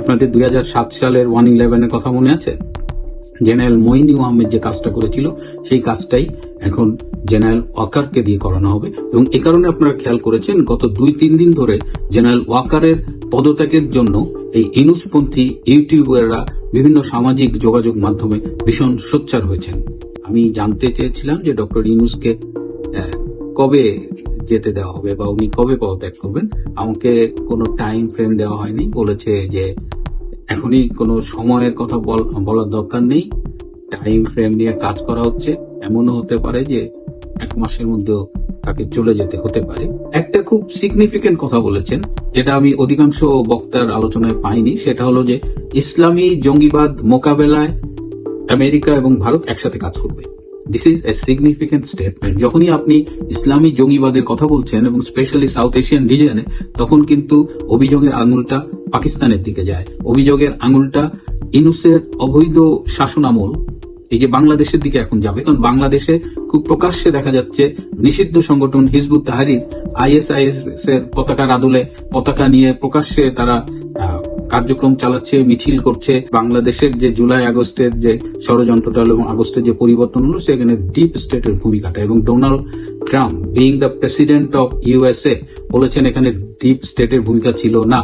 আপনাদের দুই হাজার সাত সালের ওয়ান ইলেভেনের কথা মনে আছে? জেনারেল মইনু আহমেদ যে কাজটা করেছিল, সেই কাজটাই এখন জেনারেল ওয়াকারকে দিয়ে করানো হবে। এবং এ কারণে আপনারা খেয়াল করেছেন, গত দুই তিন দিন ধরে জেনারেল ওয়াকারের পদত্যাগের জন্য এই ইনুসপন্থী ইউটিউবাররা বিভিন্ন সামাজিক যোগাযোগ মাধ্যমে ভীষণ সোচ্চার হয়েছেন। আমি জানতে চেয়েছিলাম যে ডক্টর ইনুসকে কবে যেতে দেওয়া হবে বা উনি কবে পদত্যাগ করবেন, আমাকে কোনো টাইম ফ্রেম দেওয়া হয়নি। বলেছে যে এখনই কোনো সময়ের কথা বল- বলার দরকার নেই। টাইম ফ্রেম নিয়ে কাজ করা হচ্ছে। এমনও হতে পারে যে এক মাসের মধ্যেও তাকে চলে যেতে হতে পারে। একটা খুব সিগনিফিকেন্ট কথা বলেছেন, যেটা আমি অধিকাংশ বক্তার আলোচনায় পাইনি, সেটা হলো যে ইসলামী জঙ্গিবাদ মোকাবেলায় আমেরিকা এবং ভারত একসাথে কাজ করবে। This is a significant statement যখনই আপনি ইসলামী জঙ্গিবাদের কথা বলছেন এবং স্পেশালি সাউথ এশিয়ান রিজনে তখন কিন্তু অভিযোগের আঙুলটা পাকিস্তানের দিকে যায়। অভিযোগের আঙুলটা ইনুসের অবৈধ শাসনামল এই যে বাংলাদেশের দিকে এখন যাবে। কারণ বাংলাদেশে খুব প্রকাশ্যে দেখা যাচ্ছে নিষিদ্ধ সংগঠন হিজবুত তাহারির আইএসআইএস এর পতাকার আদলে পতাকা নিয়ে প্রকাশ্যে তারা কার্যক্রম চালাচ্ছে, মিছিল করছে। বাংলাদেশের যে জুলাই আগস্টের যে ষড়যন্ত্রটা এবং আগস্টের যে পরিবর্তন হলো সেখানে ডিপ স্টেটের ভূমিকাটা এবং Donald Trump being the president of USA বলেছেন এখানে ডিপ স্টেটের ভূমিকা ছিল না।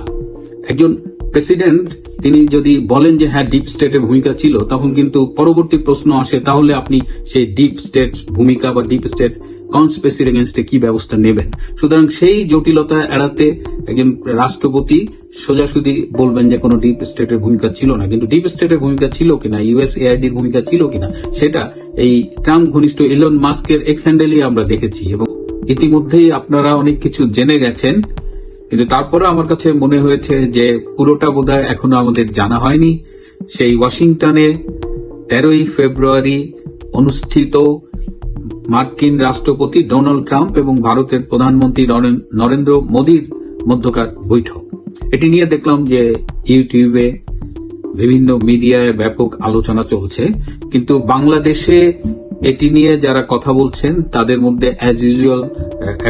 একজন প্রেসিডেন্ট তিনি যদি বলেন যে হ্যাঁ ডিপ স্টেটের ভূমিকা ছিল তখন কিন্তু পরবর্তী প্রশ্ন আসে, তাহলে আপনি সেই ডিপ স্টেট ভূমিকা বা ডিপ স্টেট কনস্পেসির এগেনস্টে কি ব্যবস্থা নেবেন? সুতরাং সেই জটিলতা এড়াতে একজন রাষ্ট্রপতি সোজাসুজি বলবেন যে কোনো ডিপ স্টেটের ভূমিকা ছিল না। কিন্তু ডিপ স্টেটের ভূমিকা ছিল কিনা ইউএস এআইডির ভূমিকা ছিল কিনা, সেটা এই ট্রাম্প ঘনিষ্ঠ ইলন মাস্কের এক্স হ্যান্ডেলই আমরা দেখেছি। এবং ইতিমধ্যেই আপনারা অনেক কিছু জেনে গেছেন। কিন্তু তারপরে আমার কাছে মনে হয়েছে যে পুরোটা বোধহয় এখনও আমাদের জানা হয়নি। সেই ওয়াশিংটনে তেরোই ফেব্রুয়ারি অনুষ্ঠিত মার্কিন রাষ্ট্রপতি ডোনাল্ড ট্রাম্প এবং ভারতের প্রধানমন্ত্রী নরেন- নরেন্দ্র মোদীর মধ্যকার বৈঠক। এটি নিয়ে দেখলাম যে ইউটিউবে বিভিন্ন মিডিয়ায় ব্যাপক আলোচনা চলছে। কিন্তু বাংলাদেশে এটি নিয়ে যারা কথা বলছেন, তাদের মধ্যে অ্যাজ ইউজুয়াল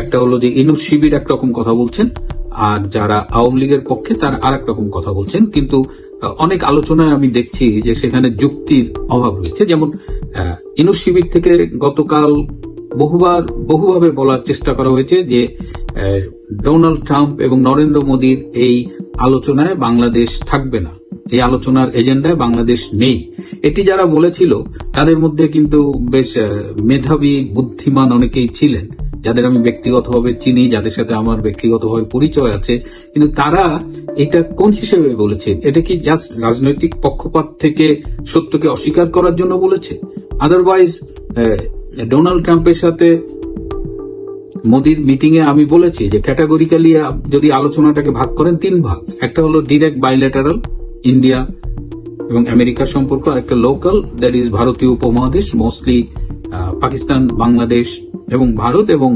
একটা হলো যে ইনু শিবির একরকম কথা বলছেন, আর যারা আওয়ামী লীগের পক্ষে তার আর রকম কথা বলছেন। কিন্তু অনেক আলোচনায় আমি দেখছি যে সেখানে যুক্তির অভাব রয়েছে। যেমন ইনু শিবির থেকে গতকাল বহুবার, বহুভাবে বলার চেষ্টা করা হয়েছে যে ডোনাল্ড ট্রাম্প এবং নরেন্দ্র মোদীর এই আলোচনায় বাংলাদেশ থাকবে না। এই আলোচনার এজেন্ডায় বাংলাদেশ নেই। এটি যারা বলেছিল, তাদের মধ্যে কিন্তু বেশ মেধাবী, বুদ্ধিমান অনেকেই ছিলেন। যাদের আমি ব্যক্তিগতভাবে চিনি, যাদের সাথে আমার ব্যক্তিগতভাবে পরিচয় আছে, কিন্তু তারা এটা কোন হিসেবে বলেছে এটা কি জাস্ট রাজনৈতিক পক্ষপাত থেকে সত্যকে অস্বীকার করার জন্য বলেছে? আদারওয়াইজ ডোনাল্ড ট্রাম্পের সাথে মোদির মিটিং এ আমি বলেছি যে ক্যাটাগরিক্যালি যদি আলোচনাটাকে ভাগ করেন, তিন ভাগ। একটা হলো ডিরেক্ট বাইলেটারাল ইন্ডিয়া এবং আমেরিকার সম্পর্ক আর একটা লোকাল দ্যাট ইজ ভারতীয় উপমহাদেশ মোস্টলি পাকিস্তান, বাংলাদেশ এবং ভারত এবং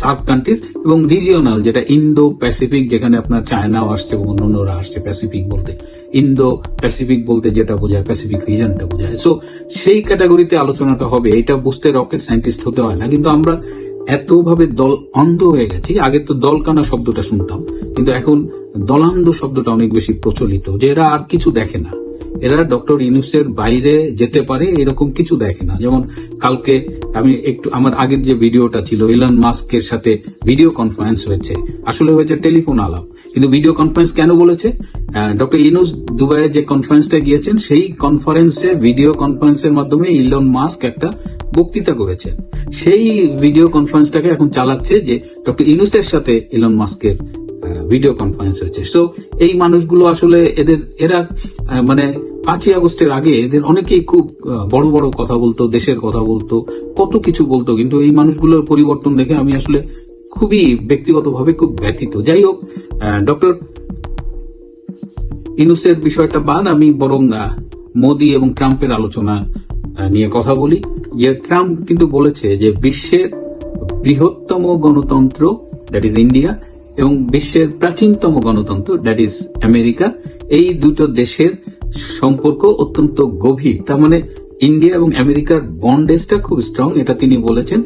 সাব কান্ট্রিজ এবং রিজিওনাল যেটা ইন্দো প্যাসিফিক যেখানে আপনার চায়নাও আসছে এবং অন্যান্যরা আসছে প্যাসিফিক বলতে। ইন্দো প্যাসিফিক বলতে যেটা বোঝায় প্যাসিফিক রিজনটা বোঝায়। সো সেই ক্যাটাগরিতে আলোচনাটা হবে এটা বুঝতে রকেট সায়েন্টিস্ট হতে হয় না। কিন্তু আমরা এতভাবে দল অন্ধ হয়ে গেছি আগে তো দলকানা শব্দটা শুনতাম, কিন্তু এখন দলান্ধ শব্দটা অনেক বেশি প্রচলিত, যে এরা আর কিছু দেখে না। এরা ডক্টর ইউনুসের বাইরে যেতে পারে, এরকম কিছু দেখে না। যেমন কালকে আমি একটু, আমার আগের যে ভিডিওটা ছিল ইলন মাস্কের সাথে ভিডিও কনফারেন্স হয়েছে, আসলে হয়েছে টেলিফোন আলাপ। কিন্তু ভিডিও কনফারেন্স কেন বলেছে? ডক্টর ইনুস দুবাইয়ে যে কনফারেন্সটা গিয়েছেন, সেই কনফারেন্সে ভিডিও কনফারেন্সের মাধ্যমে ইলন মাস্ক একটা বক্তৃতা করেছেন। সেই ভিডিও কনফারেন্সটাকে এখন চালাচ্ছে যে ডক্টর ইনুসের সাথে ইলন মাস্কের ভিডিও কনফারেন্স হয়েছে। সো এই মানুষগুলো আসলে এদের, এরা মানে পাঁচই আগস্টের আগে এদের অনেকেই খুব বড় বড় কথা বলতো, দেশের কথা বলতো, কত কিছু বলতো। কিন্তু এই মানুষগুলোর পরিবর্তন দেখে আমি আসলে খুবই ব্যক্তিগতভাবে খুব ব্যথিত। যাই হোক ডক্টর ইনুসের বিষয়টা বাদ, আমি বরং মোদি এবং ট্রাম্পের আলোচনা নিয়ে কথা বলি। যে ট্রাম্প কিন্তু বলেছে যে বিশ্বের বৃহত্তম গণতন্ত্র দ্যাট ইজ ইন্ডিয়া এবং বিশ্বের প্রাচীনতম গণতন্ত্র দ্যাট ইজ আমেরিকা এই দুটো দেশের সম্পর্ক অত্যন্ত গভীর। তার মানে ইন্ডিয়া এবং আমেরিকার বন্ডেজটা খুব স্ট্রং এটা তিনি বলেছেন।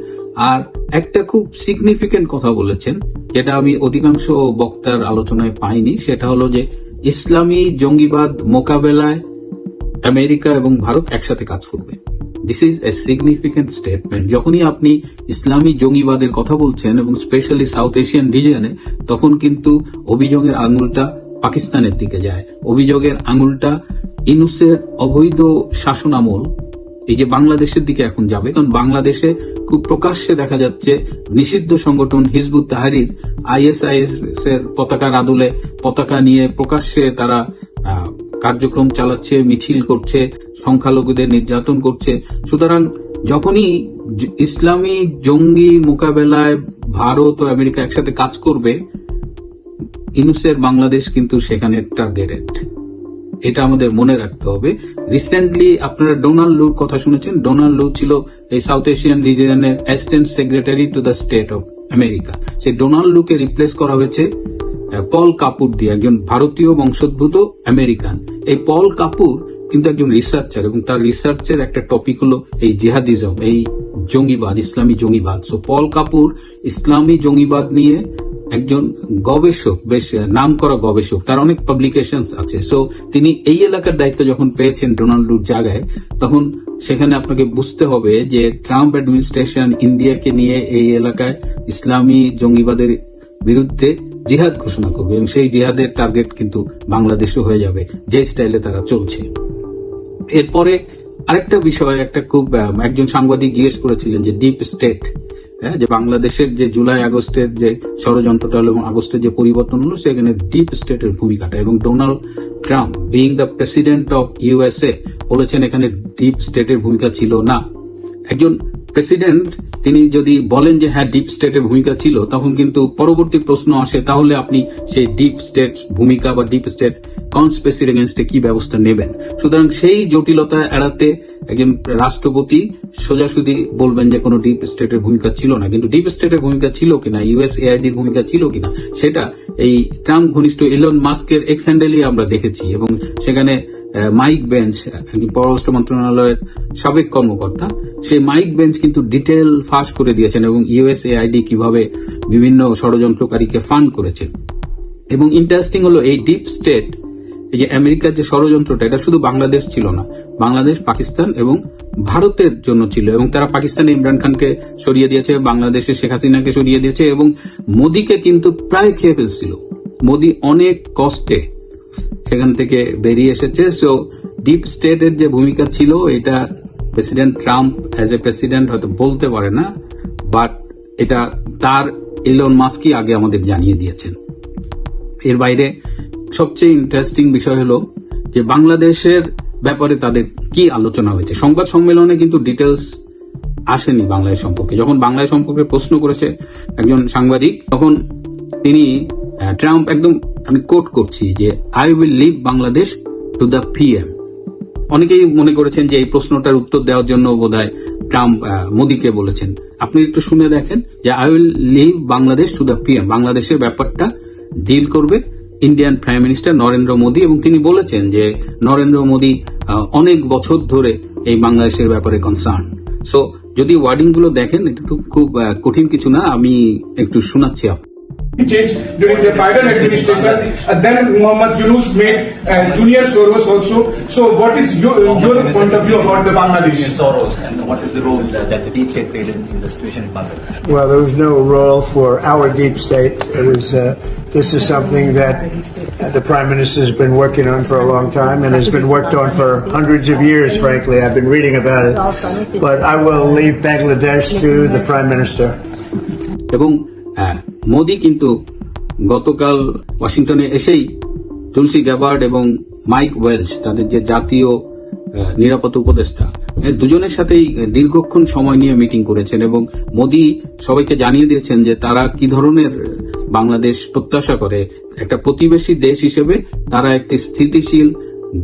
আর একটা খুব সিগনিফিকেন্ট কথা বলেছেন, যেটা আমি অধিকাংশ বক্তার আলোচনায় পাইনি, সেটা হলো যে ইসলামী জঙ্গিবাদ মোকাবেলায় আমেরিকা এবং ভারত একসাথে কাজ করবে। This is a significant statement যখনই আপনি ইসলামী জঙ্গিবাদের কথা বলছেন এবং স্পেশালি সাউথ এশিয়ান রিজিয়নে তখন কিন্তু অভিযোগের আঙুলটা পাকিস্তানের দিকে যায়। অভিযোগের আঙুলটা ইনুসের অবৈধ শাসনামল এই যে বাংলাদেশের দিকে এখন যাবে, কারণ বাংলাদেশে খুব প্রকাশ্যে দেখা যাচ্ছে নিষিদ্ধ সংগঠন হিজবুত তাহারির আইএসআইএস এর পতাকার আদলে পতাকা নিয়ে প্রকাশ্যে তারা কার্যক্রম চালাচ্ছে, মিছিল করছে, সংখ্যালঘুদের নির্যাতন করছে। সুতরাং যখনই ইসলামী জঙ্গি মোকাবেলায় ভারত ও আমেরিকা একসাথে কাজ করবে, ইনুসের বাংলাদেশ কিন্তু সেখানে টার্গেটেড এটা আমাদের মনে রাখতে হবে। রিসেন্টলি আপনারা ডোনাল্ড লুর কথা শুনেছেন? ডোনাল্ড লু ছিল এই South Asian রিজিয়নের assistant secretary to the state of America সেই ডোনাল্ড লুকে রিপ্লেস করা হয়েছে পল কাপুর দিয়ে, একজন ভারতীয় বংশোদ্ভূত আমেরিকান এই পল কাপুর কিন্তু একজন রিসার্চার এবং তার রিসার্চের একটা টপিক হলো এই জেহাদিজম এই জঙ্গিবাদ, ইসলামী জঙ্গিবাদ। সো পল কাপুর ইসলামী জঙ্গিবাদ নিয়ে একজন গবেষক, বেশ নাম করা গবেষক, তার অনেক পাবলিকেশন আছে। সো তিনি এই এলাকার দায়িত্ব যখন পেয়েছেন ডোনাল্ডুর জায়গায়, তখন সেখানে আপনাকে বুঝতে হবে যে ট্রাম্প অ্যাডমিনিস্ট্রেশন ইন্ডিয়াকে নিয়ে এই এলাকায় ইসলামী জঙ্গিবাদের বিরুদ্ধে জিহাদ ঘোষণা করবে এবং সেই জিহাদের টার্গেট কিন্তু বাংলাদেশও হয়ে যাবে যে স্টাইলে তারা চলছে। এরপরে আরেকটা বিষয় একটা খুব একজন সাংবাদিক জিজ্ঞেস করেছিলেন যে ডিপ স্টেট হ্যাঁ, যে বাংলাদেশের যে জুলাই আগস্টের যে ষড়যন্ত্রটা হলো এবং আগস্টের যে পরিবর্তন হলো সেখানে ডিপ স্টেটের ভূমিকাটা এবং Donald Trump being the president of USA বলেছেন এখানে ডিপ স্টেটের ভূমিকা ছিল না। একজন প্রেসিডেন্ট তিনি যদি বলেন যে হ্যাঁ ডিপ স্টেটের ভূমিকা ছিল তখন কিন্তু পরবর্তী প্রশ্ন আসে তাহলে আপনি সেই ডিপ স্টেট ভূমিকা বা ডিপ স্টেট কনস্পেসির এগেনস্টে কি ব্যবস্থা নেবেন? সুতরাং সেই জটিলতা এড়াতে একজন রাষ্ট্রপতি সোজাসুজি বলবেন যে কোনো ডিপ স্টেটের ভূমিকা ছিল না। কিন্তু ডিপ স্টেটের ভূমিকা ছিল কিনা ইউএস এআইডির ভূমিকা ছিল কিনা, সেটা এই ট্রাম্প ঘনিষ্ঠ ইলন মাস্কের এক্স হ্যান্ডেলই আমরা দেখেছি এবং সেখানে মাইক বেঞ্চ পররাষ্ট্র মন্ত্রণালয়ের সাবেক কর্মকর্তা, সেই মাইক বেঞ্চ কিন্তু ডিটেল ফাঁস করে দিয়েছেন এবং ইউএসএআইডি কীভাবে বিভিন্ন ষড়যন্ত্রকারীকে ফান্ড করেছেন এবং ইন্টারেস্টিং হলো এই ডিপ স্টেট এই যে আমেরিকার যে ষড়যন্ত্রটা, এটা শুধু বাংলাদেশ ছিল না, বাংলাদেশ, পাকিস্তান এবং ভারতের জন্য ছিল এবং তারা পাকিস্তানে ইমরান খানকে সরিয়ে দিয়েছে, বাংলাদেশে শেখ হাসিনাকে সরিয়ে দিয়েছে এবং মোদীকে কিন্তু প্রায় খেয়ে ফেলছিল। মোদী অনেক কষ্টে সেখান থেকে বেরিয়ে এসেছে। সো ডিপ স্টেটের যে ভূমিকা ছিল, এটা president Trump as a president হয়তো বলতে পারে না বাট এটা তার ইলন মাস্কই আগে আমাদের জানিয়ে দিয়েছেন। এর বাইরে সবচেয়ে ইন্টারেস্টিং বিষয় হলো যে বাংলাদেশের ব্যাপারে তাদের কি আলোচনা হয়েছে? সংবাদ সম্মেলনে কিন্তু ডিটেলস আসেনি বাংলাদেশ সম্পর্কে। যখন বাংলাদেশ সম্পর্কে প্রশ্ন করেছে একজন সাংবাদিক, তখন তিনি ট্রাম্প একদম আমি কোট করছি যে I will leave Bangladesh to the PM অনেকেই মনে করেছেন যে এই প্রশ্নটার উত্তর দেওয়ার জন্য বোধহয় ট্রাম্প মোদীকে বলেছেন। আপনি একটু শুনে দেখেন যে I will leave Bangladesh to the PM বাংলাদেশের ব্যাপারটা ডিল করবে Indian prime minister Narendra Modi এবং তিনি বলেছেন যে নরেন্দ্র মোদী অনেক বছর ধরে এই বাংলাদেশের ব্যাপারে কনসার্ন সো যদি ওয়ার্ডিংগুলো দেখেন, এটা তো খুব কঠিন কিছু না, আমি একটু শোনাচ্ছি আপনাকে change during the Biden administration. And then Muhammad Yunus made uh, Junior Soros also. So what is your, your point of view about the Bangladesh? Junior Soros and what is the role uh, that the deep state played in, in the situation in Bangladesh? Well, there was no role for our deep state. It was. Uh, this is something that uh, the prime minister has been working on for a long time and has been worked on for hundreds of years. Frankly, I've been reading about it. But I will leave Bangladesh to the prime minister. এবং হ্যাঁ, মোদি কিন্তু গতকাল ওয়াশিংটনে এসেই Tulsi Gabbard এবং Mike Wells তাদের যে জাতীয় নিরাপত্তা উপদেষ্টা দুজনের সাথেই দীর্ঘক্ষণ সময় নিয়ে মিটিং করেছেন এবং মোদি সবাইকে জানিয়ে দিয়েছেন যে তারা কি ধরনের বাংলাদেশ প্রত্যাশা করে। একটা প্রতিবেশী দেশ হিসেবে তারা একটি স্থিতিশীল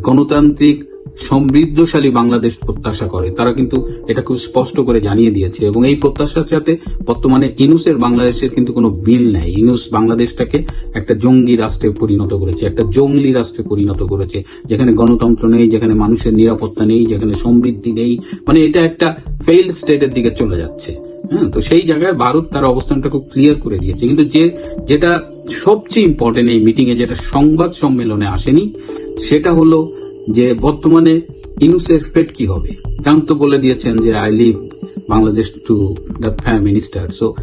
গণতান্ত্রিক সমৃদ্ধশালী বাংলাদেশ প্রত্যাশা করে। তারা কিন্তু এটা খুব স্পষ্ট করে জানিয়ে দিয়েছে। এবং এই প্রত্যাশার সাথে বর্তমানে ইনুসের বাংলাদেশের কিন্তু কোনো বিল নেই। ইনুস বাংলাদেশটাকে একটা জঙ্গি রাষ্ট্রে পরিণত করেছে, একটা জঙ্গলি রাষ্ট্রে পরিণত করেছে, যেখানে গণতন্ত্র নেই, যেখানে মানুষের নিরাপত্তা নেই, যেখানে সমৃদ্ধি নেই। মানে এটা একটা ফেইল স্টেটের দিকে চলে যাচ্ছে। হ্যাঁ তো সেই জায়গায় ভারত তার অবস্থানটা খুব ক্লিয়ার করে দিয়েছে। কিন্তু যে, যেটা সবচেয়ে ইম্পর্টেন্ট এই মিটিং এ যেটা সংবাদ সম্মেলনে আসেনি, সেটা হলো যে বর্তমানে ইনুসের ফেট কি হবে? ট্রাম্প তো বলে দিয়েছেন যে I leave Bangladesh to the prime minister so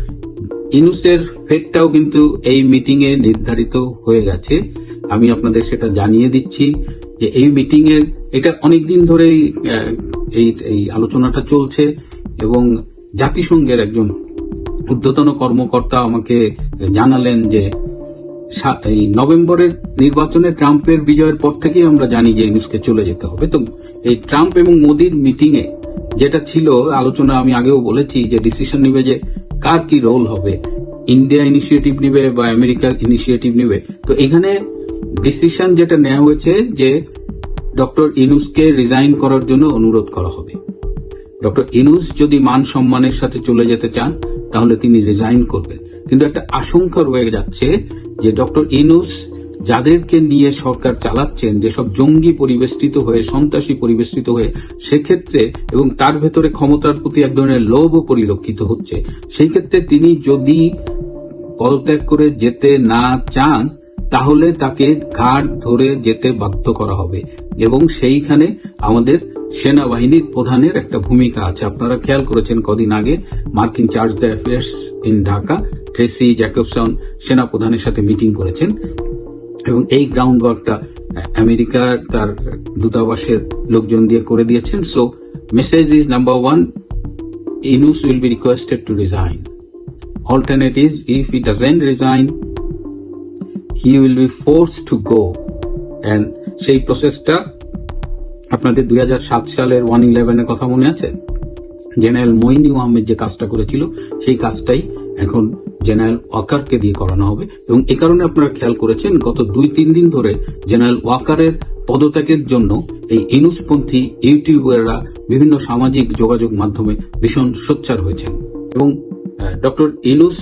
ইনুসের ফেটটাও কিন্তু এই মিটিং এ নির্ধারিত হয়ে গেছে। আমি আপনাদের সেটা জানিয়ে দিচ্ছি যে, এই মিটিং এর এটা অনেকদিন ধরেই এই এই আলোচনাটা চলছে এবং জাতিসংঘের একজন ঊর্ধ্বতন কর্মকর্তা আমাকে জানালেন যে এই নভেম্বরের নির্বাচনে ট্রাম্পের বিজয়ের পর থেকেই আমরা জানি যে ইউনুসকে চলে যেতে হবে। তো এই ট্রাম্প এবং মোদির মিটিং এ যেটা ছিল, আলোচনা আমি আগেও বলেছি যে ডিসিশন নিবে যে কার কি রোল হবে। ইন্ডিয়া ইনিশিয়েটিভ নিবে বা আমেরিকা ইনিশিয়েটিভ নিবে। তো এখানে ডিসিশন যেটা নেওয়া হয়েছে যে ডক্টর ইনুসকে রিজাইন করার জন্য অনুরোধ করা হবে। ডক্টর ইনুস যদি মান সম্মানের সাথে চলে যেতে চান, তাহলে তিনি রিজাইন করবেন। কিন্তু একটা আশঙ্কা রয়ে যাচ্ছে যে ডক্টর ইনুস যাদেরকে নিয়ে সরকার চালাচ্ছেন, যেসব জঙ্গি পরিবেষ্টিত হয়ে, সন্ত্রাসী পরিবেষ্টিত হয়ে, সেক্ষেত্রে এবং তার ভেতরে ক্ষমতার প্রতি এক ধরনের লোভও পরিলক্ষিত হচ্ছে। সেই ক্ষেত্রে তিনি যদি পদত্যাগ করে যেতে না চান, তাহলে তাকে ঘাট ধরে যেতে বাধ্য করা হবে। এবং সেইখানে আমাদের সেনাবাহিনীর প্রধানের একটা ভূমিকা আছে। আপনারা খেয়াল করেছেন কদিন আগে মার্কিন charge the affairs in Dhaka, Tracy Jacobson সেনা প্রধানের সাথে মিটিং করেছেন এবং এই গ্রাউন্ড ওয়ার্কটা আমেরিকার তার দূতাবাসের লোকজন দিয়ে করে দিয়েছেন। So message is number one Yunus will be requested to resign alternate is, if he doesn't resign, he will be forced to go. And সেই প্রসেসটা আপনাদের দুই হাজার সাত সালের ওয়ান ইলেভেনের কথা মনে আছে? জেনারেল মইনু আহমেদ যে কাজটা করেছিল, সেই কাজটাই এখন জেনারেল ওয়াকারকে দিয়ে করানো হবে। এবং এ কারণে আপনারা খেয়াল করেছেন, গত দুই তিন দিন ধরে জেনারেল ওয়াকারের পদত্যাগের জন্য এই ইনুসপন্থী ইউটিউবাররা বিভিন্ন সামাজিক যোগাযোগ মাধ্যমে ভীষণ সোচ্চার হয়েছেন। এবং ডক্টর ইনুস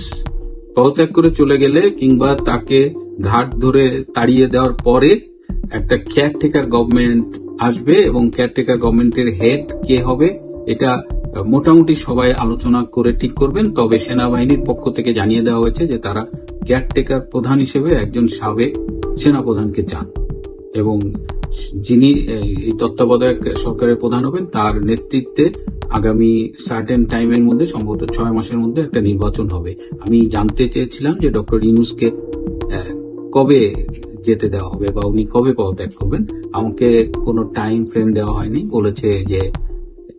পদত্যাগ করে চলে গেলে কিংবা তাকে ঘাট ধরে তাড়িয়ে দেওয়ার পরে একটা কেয়ারটেকার গভর্নমেন্ট আসবে এবং কেয়ারটেকার গভর্নমেন্টের হেড কে হবে, এটা মোটামুটি সবাই আলোচনা করে ঠিক করবেন। তবে সেনাবাহিনীর পক্ষ থেকে জানিয়ে দেওয়া হয়েছে যে তারা কেয়ারটেকার প্রধান হিসেবে একজন সাবেক সেনাপ্রধানকে চান এবং যিনি এই তত্ত্বাবধায়ক সরকারের প্রধান হবেন, তার নেতৃত্বে আগামী সার্টেন টাইমের মধ্যে, সম্ভবত ছয় মাসের মধ্যে একটা নির্বাচন হবে। আমি জানতে চেয়েছিলাম যে ডক্টর ইনুসকে কবে যেতে দেওয়া হবে বা উনি কবে পদত্যাগ করবেন, আমাকে কোনো টাইম ফ্রেম দেওয়া হয়নি। বলেছে যে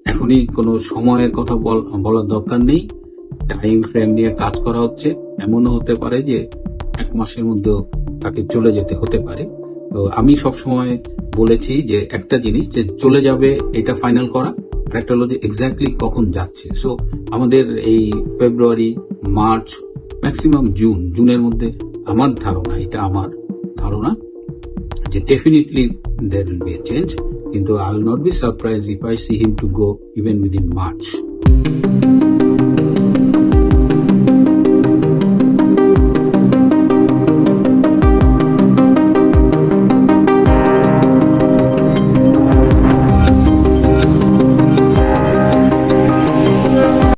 এখনই কোনো সময়ের কথা বল- বলার দরকার নেই। টাইম ফ্রেম নিয়ে কাজ করা হচ্ছে। এমনও হতে পারে যে এক মাসের মধ্যেও তাকে চলে যেতে হতে পারে। তো আমি সবসময় বলেছি যে একটা জিনিস যে চলে যাবে, এটা ফাইনাল করা, আর একটা হলো যে এক্স্যাক্টলি কখন যাচ্ছে। সো আমাদের এই ফেব্রুয়ারি মার্চ ম্যাক্সিমাম জুন জুনের মধ্যে আমার ধারণা, এটা আমার ধারণা যে definitely there will be a change কিন্তু I will not be surprise if I see him to go even within March